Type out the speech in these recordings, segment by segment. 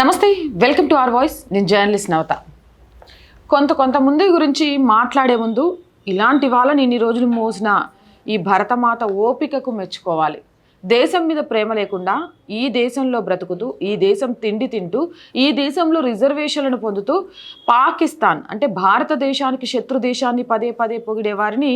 నమస్తే welcome to R voice. నేను journalist Navata. కొంత కొంతమంది గురించి మాట్లాడే ముందు ఇలాంటి వాళ్ళని ఇన్ని రోజులు మోసిన ఈ భరతమాత ఓపికకు మెచ్చుకోవాలి. దేశం మీద ప్రేమ లేకుండా ఈ దేశంలో బ్రతుకుతూ ఈ దేశం తిండి తింటూ ఈ దేశంలో రిజర్వేషన్లను పొందుతూ పాకిస్తాన్ అంటే భారతదేశానికి శత్రు దేశాన్ని పదే పదే పొగిడే వారిని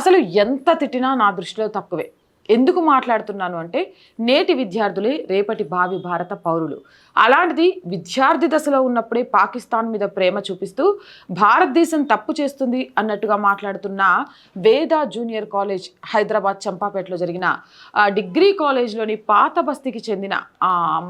అసలు ఎంత తిట్టినా నా దృష్టిలో తక్కువే. ఎందుకు మాట్లాడుతున్నాను అంటే నేటి విద్యార్థులే రేపటి భావి భారత పౌరులు. అలాంటిది విద్యార్థి దశలో ఉన్నప్పుడే పాకిస్తాన్ మీద ప్రేమ చూపిస్తూ భారతదేశం తప్పు చేస్తుంది అన్నట్టుగా మాట్లాడుతున్న వేద జూనియర్ కాలేజ్ హైదరాబాద్ చంపాపేటలో జరిగిన డిగ్రీ కాలేజ్లోని పాత బస్తీకి చెందిన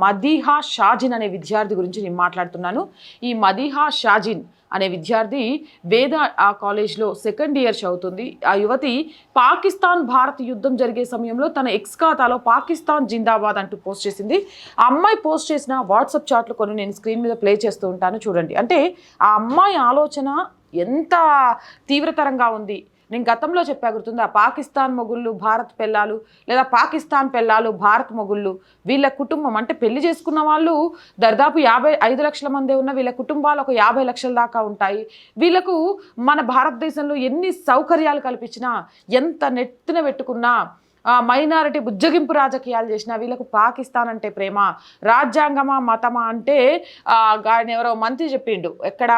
మదీహా షాజిన్ అనే విద్యార్థి గురించి నేను మాట్లాడుతున్నాను. ఈ మదీహా షాజిన్ అనే విద్యార్థి వేద ఆ కాలేజ్లో సెకండ్ ఇయర్ చదువుతుంది. ఆ యువతి పాకిస్తాన్ భారత్ యుద్ధం జరిగే సమయంలో తన ఎక్స్ ఖాతాలో పాకిస్తాన్ జిందాబాద్ అంటూ పోస్ట్ చేసింది. ఆ అమ్మాయి పోస్ట్ చేసిన వాట్సాప్ చాట్లు కొన్ని నేను స్క్రీన్ మీద ప్లే చేస్తూ ఉంటాను చూడండి. అంటే ఆ అమ్మాయి ఆలోచన ఎంత తీవ్రతరంగా ఉంది. నేను గతంలో చెప్పా గుర్తుందా? పాకిస్తాన్ మొగుళ్ళు భారత్ పెళ్ళాలు లేదా పాకిస్తాన్ పెళ్ళాలు భారత్ మొగుళ్ళు వీళ్ళ కుటుంబం అంటే పెళ్ళి చేసుకున్న వాళ్ళు దాదాపు యాభై ఐదు లక్షల మందే ఉన్న వీళ్ళ కుటుంబాలు ఒక యాభై లక్షల దాకా ఉంటాయి. వీళ్ళకు మన భారతదేశంలో ఎన్ని సౌకర్యాలు కల్పించినా ఎంత నెత్తిన పెట్టుకున్నా మైనారిటీ బుజ్జగింపు రాజకీయాలు చేసిన వీళ్ళకు పాకిస్తాన్ అంటే ప్రేమ. రాజ్యాంగమా మతమా అంటే ఆయన ఎవరో మంత్రి చెప్పిండు. ఎక్కడ?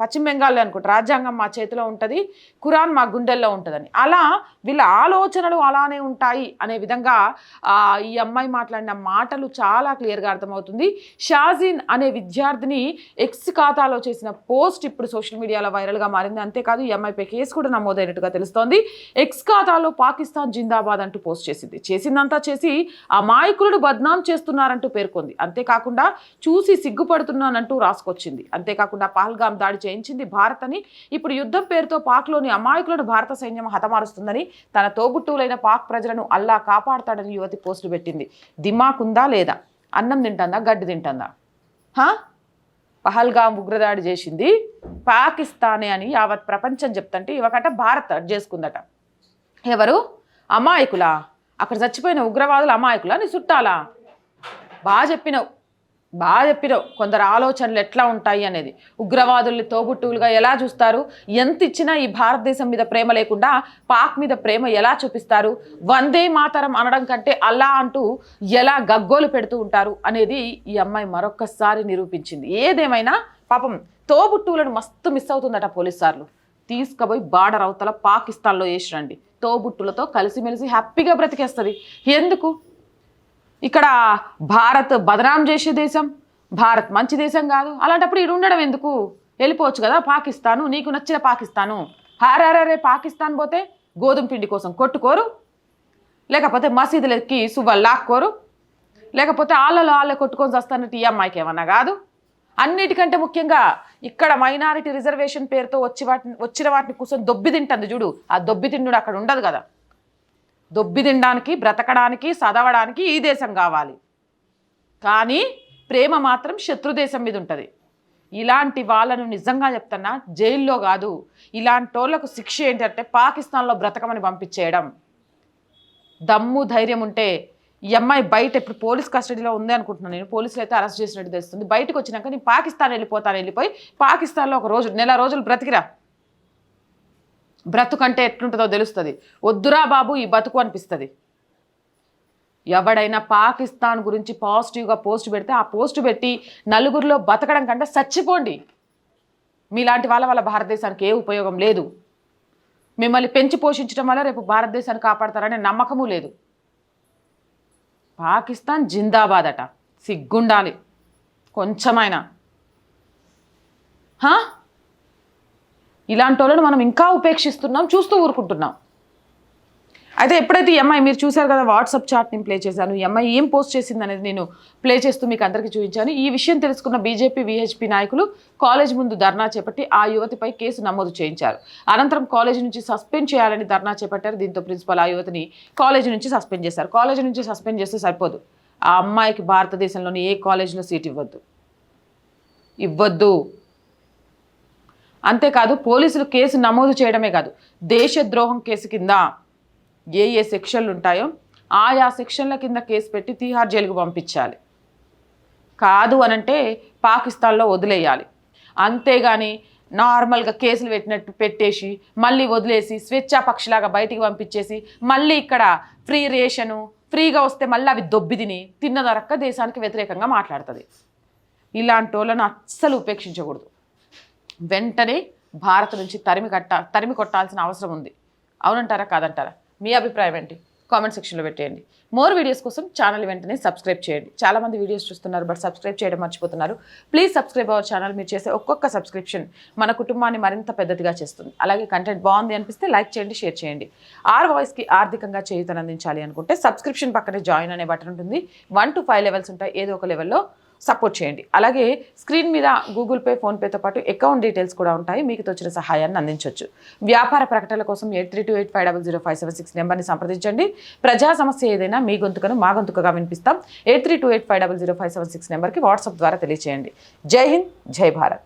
పశ్చిమ బెంగాల్లో అనుకుంటారు రాజ్యాంగం మా చేతిలో ఉంటుంది ఖురాన్ మా గుండెల్లో ఉంటుందని. అలా వీళ్ళ ఆలోచనలు అలానే ఉంటాయి అనే విధంగా ఈ అమ్మాయి మాట్లాడిన మాటలు చాలా క్లియర్గా అర్థమవుతుంది. షాజీన్ అనే విద్యార్థిని ఎక్స్ ఖాతాలో చేసిన పోస్ట్ ఇప్పుడు సోషల్ మీడియాలో వైరల్గా మారింది. అంతేకాదు ఈ అమ్మాయిపై కేసు కూడా నమోదైనట్టుగా తెలుస్తోంది. ఎక్స్ ఖాతాలో పాకిస్తాన్ జిందాబాద్ అంటూ పోస్ట్ చేసింది. చేసిందంతా చేసి ఆ మాయకులను బద్నాం చేస్తున్నారంటూ పేర్కొంది. అంతేకాకుండా చూసి సిగ్గుపడుతున్నానంటూ రాసుకొచ్చింది. అంతేకాకుండా పహల్గాం దాడి చేయించింది భారత్ అని ఇప్పుడు యుద్ధం పేరుతో పాక్లోని అమాయకులను భారత సైన్యం హతమారుస్తుందని తన తోబుట్టువులైన పాక్ ప్రజలను అల్లా కాపాడతాడని యువతి పోస్టు పెట్టింది. దిమాకుందా లేదా? అన్నం తింటుందా? గడ్డి తింటుందా? హా? పహల్గాం ఉగ్రదాడి చేసింది పాకిస్తానే అని యావత్ ప్రపంచం చెప్తంటే ఇవకట భారత్ చేసుకుందట. ఎవరు? అమాయకులా? అక్కడ చచ్చిపోయిన ఉగ్రవాదులు అమాయకులా నీ చుట్టాలా బాగా చెప్పినావు. బాగా చెప్పినావు. కొందరు ఆలోచనలు ఎట్లా ఉంటాయి అనేది. ఉగ్రవాదుల్ని తోబుట్టువులుగా ఎలా చూస్తారు? ఎంత ఇచ్చినా ఈ భారతదేశం మీద ప్రేమ లేకుండా పాక్ మీద ప్రేమ ఎలా చూపిస్తారు? వందే మాతరం అనడం కంటే అలా అంటూ ఎలా గగ్గోలు పెడుతూ ఉంటారు అనేది ఈ అమ్మాయి మరొకసారి నిరూపించింది. ఏదేమైనా పాపం తోబుట్టువులను మస్తు మిస్ అవుతుందట పోలీస్ సార్లు. తీసుకుపోయి బార్డర్ అవతల పాకిస్తాన్లో వేసిరండి. తోబుట్టులతో కలిసిమెలిసి హ్యాపీగా బ్రతికేస్తుంది. ఎందుకు? ఇక్కడ భారత్ బదనాం చేసే దేశం భారత్ మంచి దేశం కాదు. అలాంటప్పుడు ఇక్కడ ఉండడం ఎందుకు? వెళ్ళిపోవచ్చు కదా పాకిస్తాను నీకు నచ్చిన పాకిస్తాను. హారారే పాకిస్తాన్ పోతే గోధుమ పిండి కోసం కొట్టుకోరు. లేకపోతే మసీదులకి సువ్వలు లాక్కోరు. లేకపోతే ఆళ్ళలో ఆళ్ళే కొట్టుకొని వస్తానంటే ఈ అమ్మాయికి ఏమన్నా కాదు. అన్నిటికంటే ముఖ్యంగా ఇక్కడ మైనారిటీ రిజర్వేషన్ పేరుతో వచ్చి వాటిని వచ్చిన వాటిని కూర్చొని దొబ్బి తింటుంది చూడు. ఆ దొబ్బి తిండుడు అక్కడ ఉండదు కదా. దొబ్బి తినడానికి బ్రతకడానికి చదవడానికి ఈ దేశం కావాలి. కానీ ప్రేమ మాత్రం శత్రు దేశం మీద ఉంటుంది. ఇలాంటి వాళ్ళను నిజంగా చెప్తున్నా జైల్లో కాదు. ఇలాంటి వాళ్ళకు శిక్ష ఏంటంటే పాకిస్తాన్లో బ్రతకమని పంపించేయడం. దమ్ము ధైర్యం ఉంటే ఈ అమ్మాయి బయట ఇప్పుడు పోలీస్ కస్టడీలో ఉంది అనుకుంటున్నాను నేను. పోలీసులు అయితే అరెస్ట్ చేసినట్టు తెలుస్తుంది. బయటకు వచ్చినాక నేను పాకిస్తాన్ వెళ్ళిపోతాను వెళ్ళిపోయి పాకిస్తాన్లో ఒక రోజు నెల రోజులు బ్రతికిరా. బ్రతుకంటే ఎట్లుంటుందో తెలుస్తుంది. వద్దురా బాబు ఈ బతుకు అనిపిస్తుంది. ఎవడైనా పాకిస్తాన్ గురించి పాజిటివ్గా పోస్ట్ పెడితే ఆ పోస్ట్ పెట్టి నలుగురిలో బతకడం కంటే చచ్చిపోండి. మీలాంటి వాళ్ళ వల్ల భారతదేశానికి ఏ ఉపయోగం లేదు. మిమ్మల్ని పెంచి పోషించడం వల్ల రేపు భారతదేశాన్ని కాపాడతారనే నమ్మకము లేదు. పాకిస్తాన్ జిందాబాద్ అట సిగ్గుండాలి. కొంచెమైనా. హా? ఇలాంటి వాళ్ళని మనం ఇంకా ఉపేక్షిస్తున్నాం చూస్తూ ఊరుకుంటున్నాం. అయితే ఎప్పుడైతే ఈ అమ్మాయి మీరు చూశారు కదా వాట్సాప్ చాట్ నేను ప్లే చేశాను ఈ అమ్మాయి ఏం పోస్ట్ చేసింది అనేది నేను ప్లే చేస్తూ మీకు అందరికీ చూపించాను. ఈ విషయం తెలుసుకున్న బీజేపీ విహెచ్పి నాయకులు కాలేజ్ ముందు ధర్నా చేపట్టి ఆ యువతిపై కేసు నమోదు చేయించారు. అనంతరం కాలేజీ నుంచి సస్పెండ్ చేయాలని ధర్నా చేపట్టారు. దీంతో ప్రిన్సిపల్ ఆ యువతిని కాలేజీ నుంచి సస్పెండ్ చేశారు. కాలేజీ నుంచి సస్పెండ్ చేస్తే సరిపోదు. ఆ అమ్మాయికి భారతదేశంలోని ఏ కాలేజీలో సీట్ ఇవ్వద్దు. ఇవ్వద్దు. అంతేకాదు పోలీసులు కేసు నమోదు చేయడమే కాదు దేశద్రోహం కేసు కింద ఏ ఏ సెక్షన్లు ఉంటాయో ఆయా సెక్షన్ల కింద కేసు పెట్టి తీహార్ జైలుకు పంపించాలి. కాదు అనంటే పాకిస్తాన్లో వదిలేయాలి. అంతేగాని నార్మల్గా కేసులు పెట్టినట్టు పెట్టేసి మళ్ళీ వదిలేసి స్వేచ్ఛా పక్షిలాగా బయటికి పంపించేసి మళ్ళీ ఇక్కడ ఫ్రీ రేషను ఫ్రీగా వస్తే మళ్ళీ అవి దొబ్బి తిని తిన్న దొరక్క దేశానికి వ్యతిరేకంగా మాట్లాడుతుంది. ఇలాంటి వాళ్ళను అస్సలు ఉపేక్షించకూడదు. వెంటనే భారత్ నుంచి తరిమి కట్ట తరిమి కొట్టాల్సిన అవసరం ఉంది. అవునంటారా? కాదంటారా? మీ అభిప్రాయం ఏంటి? కామెంట్ సెక్షన్లో పెట్టేయండి. మోర్ వీడియోస్ కోసం ఛానల్ వెంటనే సబ్స్క్రైబ్ చేయండి. చాలామంది వీడియోస్ చూస్తున్నారు బట్ సబ్స్క్రైబ్ చేయడం మర్చిపోతున్నారు. Please subscribe our channel. మీరు చేసే ఒక్కొక్క సబ్స్క్రిప్షన్ మన కుటుంబాన్ని మరింత పెద్దదిగా చేస్తుంది. అలాగే కంటెంట్ బాగుంది అనిపిస్తే లైక్ చేయండి షేర్ చేయండి. ఆర్ వాయిస్కి ఆర్థికంగా చేయుతను అందించాలి అనుకుంటే సబ్స్క్రిప్షన్ పక్కనే జాయిన్ అనే బటన్ ఉంటుంది. వన్ టు ఫైవ్ లెవెల్స్ ఉంటాయి. ఏదో ఒక లెవెల్లో సపోర్ట్ చేయండి. అలాగే స్క్రీన్ మీద గూగుల్ పే ఫోన్పేతో పాటు అకౌంట్ డీటెయిల్స్ కూడా ఉంటాయి. మీకు తోచిన సహాయాన్ని అందించవచ్చు వ్యాపార ప్రకటనల కోసం eight three two eight five double zero five seven six నెంబర్ని సంప్రదించండి. ప్రజా సమస్య ఏదైనా మీ గొంతుకను మా గొంతుకగా వినిపిస్తాం. Eight three two eight five double zero five seven six నెంబర్కి వాట్సాప్ ద్వారా తెలియజేయండి జై హింద్ జై భారత్.